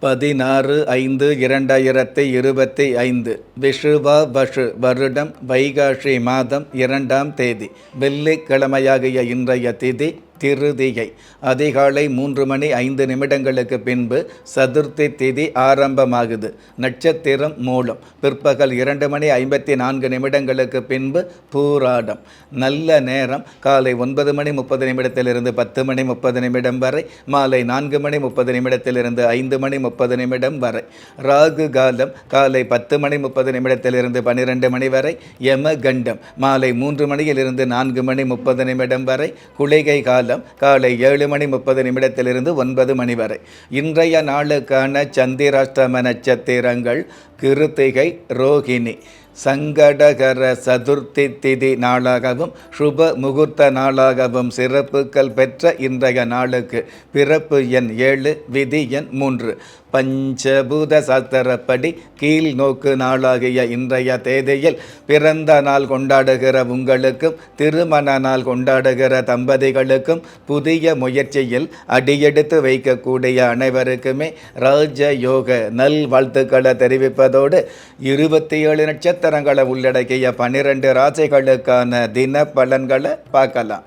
பதினாறு ஐந்து இரண்டாயிரத்தி இருபத்தி ஐந்து விஷுவா வஷு வருடம் வைகாஷி மாதம் இரண்டாம் தேதி வெள்ளிக்கிழமையாகிய இன்றைய திதி திருதிகை. அதிகாலை மூன்று மணி ஐந்து நிமிடங்களுக்கு பின்பு சதுர்த்தி திதி ஆரம்பமாகுது. நட்சத்திரம் மூலம். பிற்பகல் இரண்டு மணி ஐம்பத்தி நான்கு நிமிடங்களுக்கு பின்பு பூராடம். நல்ல நேரம். காலை ஒன்பது மணி முப்பது நிமிடத்திலிருந்து பத்து மணி முப்பது நிமிடம் வரை. மாலை நான்கு மணி முப்பது நிமிடத்திலிருந்து ஐந்து மணி முப்பது நிமிடம் வரை. ராகு காலம். காலை பத்து மணி முப்பது நிமிடத்திலிருந்து பன்னிரெண்டு மணி வரை. யம கண்டம் மாலை மூன்று மணியிலிருந்து நான்கு மணி முப்பது நிமிடம் வரை. குளிகை காலம். காலை ஏழு மணி முப்பது நிமிடத்திலிருந்து ஒன்பது மணி வரை. இன்றைய நாளுக்கான சந்திராஷ்டம நட்சத்திரங்கள் கிருத்திகை ரோகிணி. சங்கடகர சதுர்த்தி திதி நாளாகவும் சுப முகூர்த்த நாளாகவும் சிறப்புகள் பெற்ற இன்றைய நாளுக்கு பிறப்பு எண் ஏழு விதி எண் மூன்று. பஞ்சபூத சாஸ்திரப்படி கீழ் நோக்கு நாளாகிய இன்றைய தேதியில் பிறந்த நாள் கொண்டாடுகிற உங்களுக்கும் திருமண நாள் கொண்டாடுகிற தம்பதிகளுக்கும் புதிய முயற்சியில் அடியெடுத்து வைக்கக்கூடிய அனைவருக்குமே ராஜயோக நல் வாழ்த்துக்களை தெரிவிப்பதோடு இருபத்தி ஏழு நட்சத்திரங்களை உள்ளடக்கிய பன்னிரண்டு ராசிகளுக்கான தின பலன்களை பார்க்கலாம்.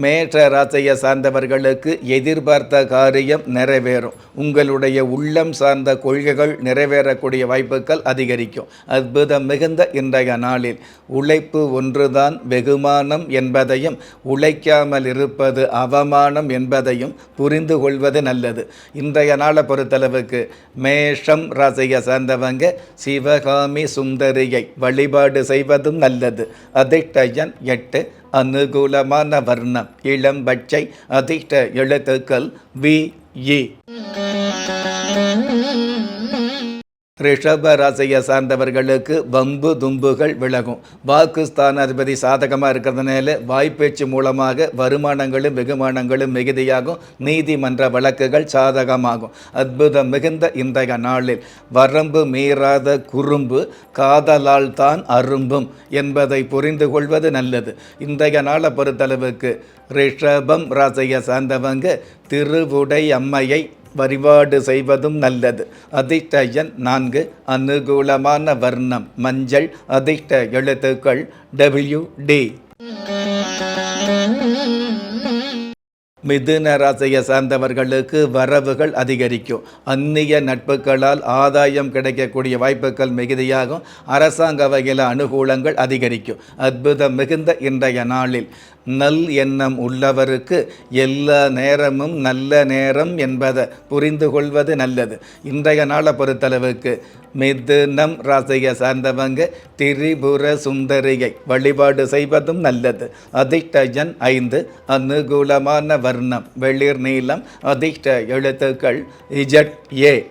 மேற்ற ராசியை சார்ந்தவர்களுக்கு எதிர்பார்த்த காரியம் நிறைவேறும். உங்களுடைய உள்ளம் சார்ந்த கொள்கைகள் நிறைவேறக்கூடிய வாய்ப்புகள் அதிகரிக்கும். அற்புதம் மிகுந்த இன்றைய நாளில் உழைப்பு ஒன்றுதான் வெகுமானம் என்பதையும் உழைக்காமல் இருப்பது அவமானம் என்பதையும் புரிந்து கொள்வது நல்லது. இன்றைய நாளை பொறுத்தளவுக்கு மேஷம் ராசியை சார்ந்தவங்க சிவகாமி சுந்தரியை வழிபாடு செய்வதும் நல்லது. அதிர்ஷ்டயன் எட்டு அனுகூலமான வர்ணம் இளம்பச்சை அதிர்ஷ்ட எழுத்துக்கள் வி இ. ரிஷப ராசியை சார்ந்தவர்களுக்கு வம்பு தும்புகள் விலகும். வாக்குஸ்தானாதிபதி சாதகமாக இருக்கிறதுனால வாய்ப்பேச்சு மூலமாக வருமானங்களும் வெகுமானங்களும் மிகுதியாகும். நீதிமன்ற வழக்குகள் சாதகமாகும். அற்புதம் மிகுந்த இன்றைய நாளில் வரம்பு மீறாத குறும்பு காதலால் தான் அரும்பும் என்பதை புரிந்து கொள்வது நல்லது. இன்றைய நாளை பொறுத்தளவுக்கு ரிஷபம் ராசியை சார்ந்தவங்க திருவுடை அம்மையை வழிபாடு செய்வதும் நல்லது. அதிர்ஷ்ட எண் நான்கு அனுகூலமான வர்ணம் மஞ்சள் அதிர்ஷ்ட எழுத்துக்கள் டபிள்யூ டி மிதுன ராசியை சார்ந்தவர்களுக்கு வரவுகள் அதிகரிக்கும். அந்நிய நட்புகளால் ஆதாயம் கிடைக்கக்கூடிய வாய்ப்புகள் மிகுதியாகும். அரசாங்க வகையில் அனுகூலங்கள் அதிகரிக்கும். அற்புதம் மிகுந்த இன்றைய நாளில். நல் எண்ணம் உள்ளவருக்கு எல்லா நேரமும் நல்ல நேரம் என்பதை புரிந்து கொள்வது நல்லது. இன்றைய நாளை பொறுத்தளவுக்கு மிதுனம் ராசியை சார்ந்தவங்க திரிபுர சுந்தரியை வழிபாடு செய்வதும் நல்லது. அதிர்ஷ்டஜன் ஐந்து அனுகூலமான வர்ணம் வெளிர் நீளம் அதிர்ஷ்ட எழுத்துக்கள் இஜட் ஏ.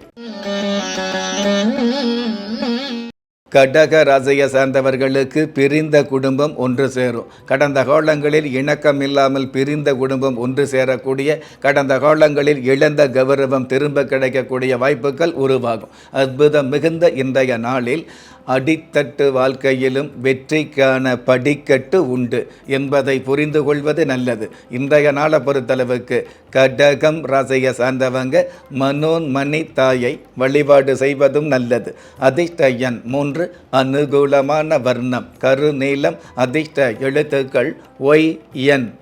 கடக ராசியை சார்ந்தவர்களுக்கு பிரிந்த குடும்பம் ஒன்று சேரும். கடந்த காலங்களில் இணக்கம் இல்லாமல் பிரிந்த குடும்பம் ஒன்று சேரக்கூடிய கடந்த காலங்களில் இழந்த கௌரவம் திரும்ப கிடைக்கக்கூடிய வாய்ப்புகள் உருவாகும். அற்புதம் மிகுந்த இன்றைய நாளில் அடித்தட்டு வாழ்க்கையிலும் வெற்றிக்கான படிக்கட்டு உண்டு என்பதை புரிந்து கொள்வது நல்லது. இன்றைய நாளை பொறுத்தளவுக்கு கடகம் ராசியை சார்ந்தவங்க மனோன்மணி தாயை வழிபாடு செய்வதும் நல்லது. அதிர்ஷ்ட எண் மூன்று அனுகூலமான வர்ணம் கருநீலம் அதிர்ஷ்ட எழுத்துக்கள் ஒய் என்.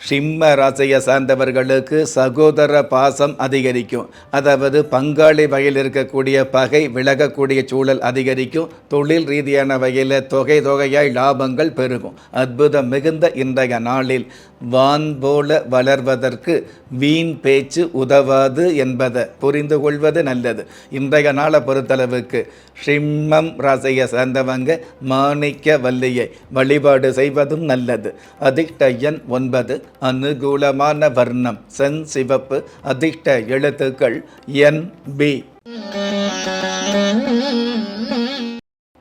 சிம்ம ராசியை சார்ந்தவர்களுக்கு சகோதர பாசம் அதிகரிக்கும். அதாவது பங்காளி வகையில் இருக்கக்கூடிய பகை விலகக்கூடிய சூழல் அதிகரிக்கும். தொழில் ரீதியான வகையில் தொகை தொகையாய் லாபங்கள் பெருகும். அற்புதம் மிகுந்த இன்றைய நாளில். வான் போல வளர்வதற்கு வீண் பேச்சு உதவாது என்பதை புரிந்து கொள்வது நல்லது. இன்றைய நாளை பொறுத்தளவுக்கு ஷிம்மம் ராசியை சேர்ந்தவங்க மாணிக்க வல்லியை வழிபாடு செய்வதும் நல்லது. அதிர்ஷ்ட எண் ஒன்பது அனுகூலமான வர்ணம் சென் சிவப்பு அதிர்ஷ்ட எழுத்துக்கள் என் பி.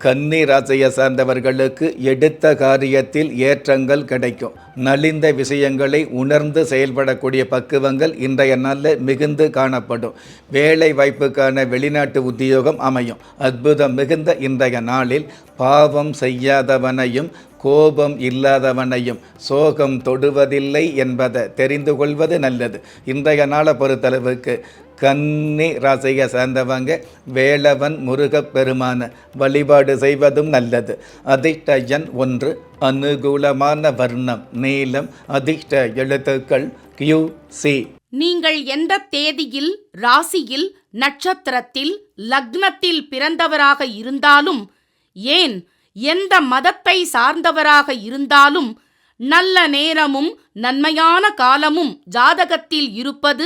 கன்னி ராசியை சார்ந்தவர்களுக்கு எடுத்த காரியத்தில் ஏற்றங்கள் கிடைக்கும். நலிந்த விஷயங்களை உணர்ந்து செயல்படக்கூடிய பக்குவங்கள் இன்றைய நாளில் மிகுந்து காணப்படும். வேலை வாய்ப்புக்கான வெளிநாட்டு உத்தியோகம் அமையும். அற்புதம் மிகுந்த இன்றைய நாளில் பாவம் செய்யாதவனையும் கோபம் இல்லாதவனையும் சோகம் தொடுவதில்லை என்பதை தெரிந்து கொள்வது நல்லது. இன்றைய நாளை பொறுத்தளவுக்கு கன்னி ராசியை சேர்ந்தவங்க வேலவன் முருகப் பெருமான வழிபாடு செய்வதும் நல்லது. அதிர்ஷ்ட எண் ஒன்று அனுகூலமான வர்ணம் நீளம் அதிர்ஷ்ட எழுத்துக்கள் கியூ சி. நீங்கள் எந்த தேதியில் ராசியில் நட்சத்திரத்தில் லக்னத்தில் பிறந்தவராக இருந்தாலும் ஏன் எந்த மதத்தை சார்ந்தவராக இருந்தாலும் நல்ல நேரமும் நன்மையான காலமும் ஜாதகத்தில் இருப்பது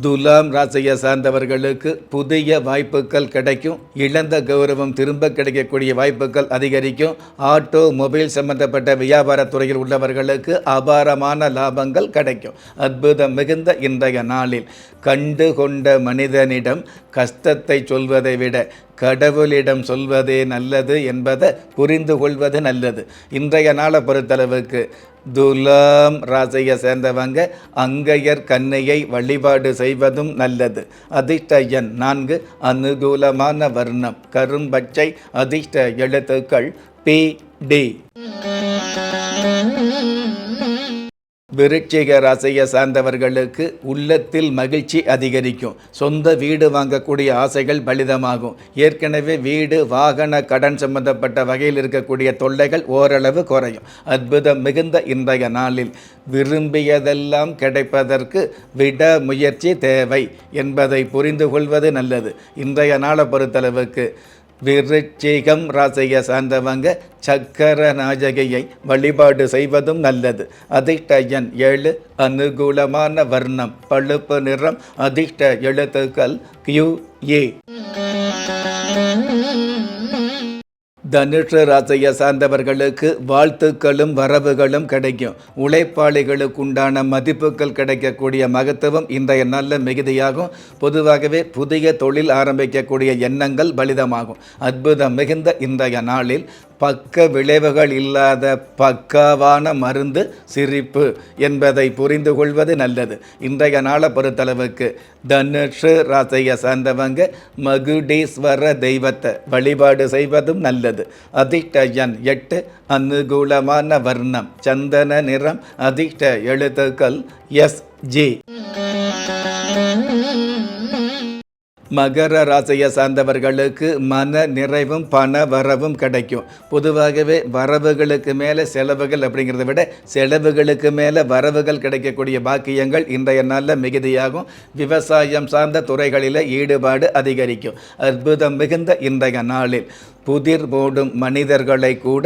துலாம் ராசியை சார்ந்தவர்களுக்கு புதிய வாய்ப்புகள் கிடைக்கும். இழந்த கௌரவம் திரும்ப கிடைக்கக்கூடிய வாய்ப்புகள் அதிகரிக்கும். ஆட்டோ மொபைல் சம்பந்தப்பட்ட வியாபாரத் துறையில் உள்ளவர்களுக்கு அபாரமான லாபங்கள் கிடைக்கும். அற்புதம் மிகுந்த இன்றைய நாளில் கண்டு கொண்ட மனிதனிடம் கஷ்டத்தை சொல்வதை விட கடவுளிடம் சொல்வதே நல்லது என்பதை புரிந்து கொள்வது நல்லது. இன்றைய நாளை பொறுத்தளவுக்கு துலாம் ராசியை சேர்ந்தவங்க அங்கையர் கண்ணையை வழிபாடு செய்வதும் நல்லது. அதிர்ஷ்ட எண் நான்கு அனுகூலமான வர்ணம். கரும்பச்சை அதிர்ஷ்ட எழுத்துக்கள் பி டி. விருச்சிக ராசியை சார்ந்தவர்களுக்கு உள்ளத்தில் மகிழ்ச்சி அதிகரிக்கும். சொந்த வீடு வாங்கக்கூடிய ஆசைகள் பலிதமாகும். ஏற்கனவே வீடு வாகன கடன் சம்பந்தப்பட்ட வகையில் இருக்கக்கூடிய தொல்லைகள் ஓரளவு குறையும். அற்புதம் மிகுந்த இன்றைய நாளில் விரும்பியதெல்லாம் கிடைப்பதற்கு விட முயற்சி தேவை என்பதை புரிந்து கொள்வது நல்லது. இன்றைய நாளை பொறுத்தளவுக்கு விருச்சிகம் ராசியை சார்ந்தவங்க சக்கர நாயகியை வழிபாடு செய்வதும் நல்லது. அதிர்ஷ்ட எண் ஏழு அனுகூலமான வர்ணம் பழுப்பு நிறம் அதிர்ஷ்ட எழுத்துக்கள் கியூ ஏ. தனுஷ ராசியை சார்ந்தவர்களுக்கு வாழ்த்துக்களும் வரவுகளும் கிடைக்கும். உழைப்பாளிகளுக்குண்டான மதிப்புகள் கிடைக்கக்கூடிய மகத்துவம் இன்றைய நல்ல மிகுதியாகும். பொதுவாகவே புதிய தொழில் ஆரம்பிக்கக்கூடிய எண்ணங்கள் பலிதமாகும். அற்புதம் மிகுந்த இன்றைய நாளில் பக்க விளைவுகள் இல்லாத பக்காவான மருந்து சிரிப்பு என்பதை புரிந்து கொள்வது நல்லது. இன்றைய நாளை பொறுத்தளவுக்கு தனுஷு ராசையை சார்ந்தவங்க மகுடீஸ்வர தெய்வத்தை வழிபாடு செய்வதும் நல்லது. அதிர்ஷ்ட எண் எட்டு அனுகூலமான வர்ணம் சந்தன நிறம் அதிர்ஷ்ட எழுத்துக்கள் எஸ் ஜி. மகர ராசியை சார்ந்தவர்களுக்கு மன நிறைவும் பண வரவும் கிடைக்கும். பொதுவாகவே வரவுகளுக்கு மேலே செலவுகள் அப்படிங்கிறத விட செலவுகளுக்கு மேலே வரவுகள் கிடைக்கக்கூடிய பாக்கியங்கள் இன்றைய நாளில் மிகுதியாகும். விவசாயம் சார்ந்த துறைகளில் ஈடுபாடு அதிகரிக்கும். அற்புதம் மிகுந்த இன்றைய நாளில். புதிர் போடும் மனிதர்களை கூட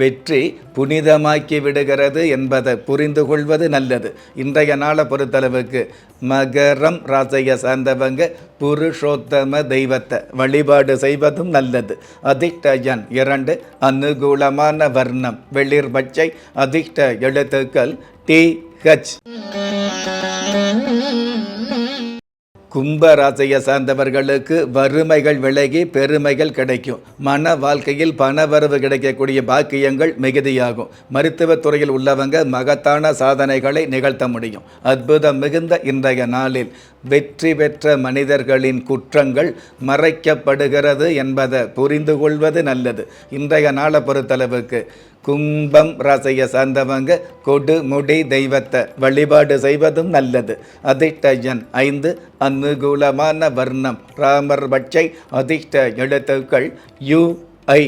வெற்றி புனிதமாக்கி விடுகிறது என்பதை புரிந்து கொள்வது நல்லது. இன்றைய நாளை பொறுத்தளவுக்கு மகரம் ராசியை சார்ந்தவங்க புருஷோத்தம தெய்வத்தை வழிபாடு செய்வதும் நல்லது. அதிர்ஷ்டயன் இரண்டு அனுகூலமான வர்ணம் வெளிர் பச்சை அதிர்ஷ்ட எழுத்துக்கள் டி ஹச். கும்ப ராசியை சார்ந்தவர்களுக்கு வறுமைகள் விலகி பெருமைகள் கிடைக்கும். மன வாழ்க்கையில் பணவரவு கிடைக்கக்கூடிய பாக்கியங்கள் மிகுதியாகும். மருத்துவத் துறையில் உள்ளவங்க மகத்தான சாதனைகளை நிகழ்த்த முடியும். அற்புதம் மிகுந்த இன்றைய நாளில் வெற்றி பெற்ற மனிதர்களின் குற்றங்கள் மறைக்கப்படுகிறது என்பதை புரிந்து கொள்வது நல்லது. இன்றைய நாளை பொறுத்தளவுக்கு கும்பம் ரசைய சார்ந்தவங்க கொடுமுடி தெய்வத்தை வழிபாடு செய்வதும் நல்லது. அதிர்ஷ்ட ஐந்து அனுகூலமான வர்ணம். ராமர் பட்சை அதிர்ஷ்ட எழுத்துக்கள் யு ஐ.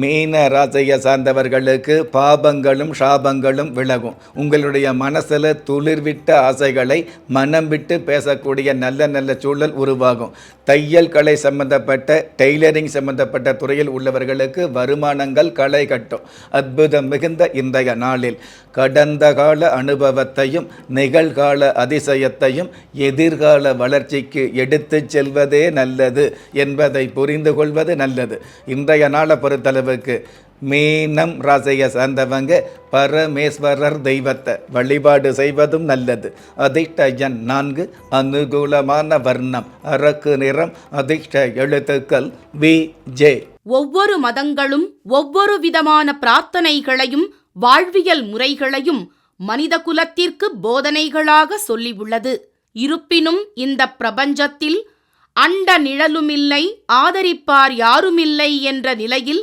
மீன ராசியை சார்ந்தவர்களுக்கு பாபங்களும் சாபங்களும் விலகும். உங்களுடைய மனசில் துளிர்விட்ட ஆசைகளை மனம் விட்டு பேசக்கூடிய நல்ல நல்ல சூழல் உருவாகும். தையல் கலை சம்பந்தப்பட்ட டெய்லரிங் சம்பந்தப்பட்ட துறையில் உள்ளவர்களுக்கு வருமானங்கள் களை கட்டும். அற்புதம் மிகுந்த இன்றைய நாளில் கடந்த கால அனுபவத்தையும் நிகழ்கால அதிசயத்தையும் எதிர்கால வளர்ச்சிக்கு எடுத்துச் செல்வதே நல்லது என்பதை புரிந்து கொள்வது நல்லது. இன்றைய நாளை பொறுத்தளவு பொறுத்தளவுக்கு மீனம் ராசியை சார்ந்தவங்க பரமேஸ்வரர் தெய்வத்தை வழிபாடு செய்வதும் நல்லது. அதிர்ஷ்ட எண் நான்கு அனுகூலமான வர்ணம் அரக்கு நிறம் அதிர்ஷ்ட எழுத்துக்கள் வி ஜே. ஒவ்வொரு மதங்களும் ஒவ்வொரு விதமான பிரார்த்தனைகளையும் வாழ்வியல் முறைகளையும் மனித குலத்திற்கு போதனைகளாக சொல்லியுள்ளது. இருப்பினும் இந்த பிரபஞ்சத்தில் அண்ட நிழலுமில்லை ஆதரிப்பார் யாருமில்லை என்ற நிலையில்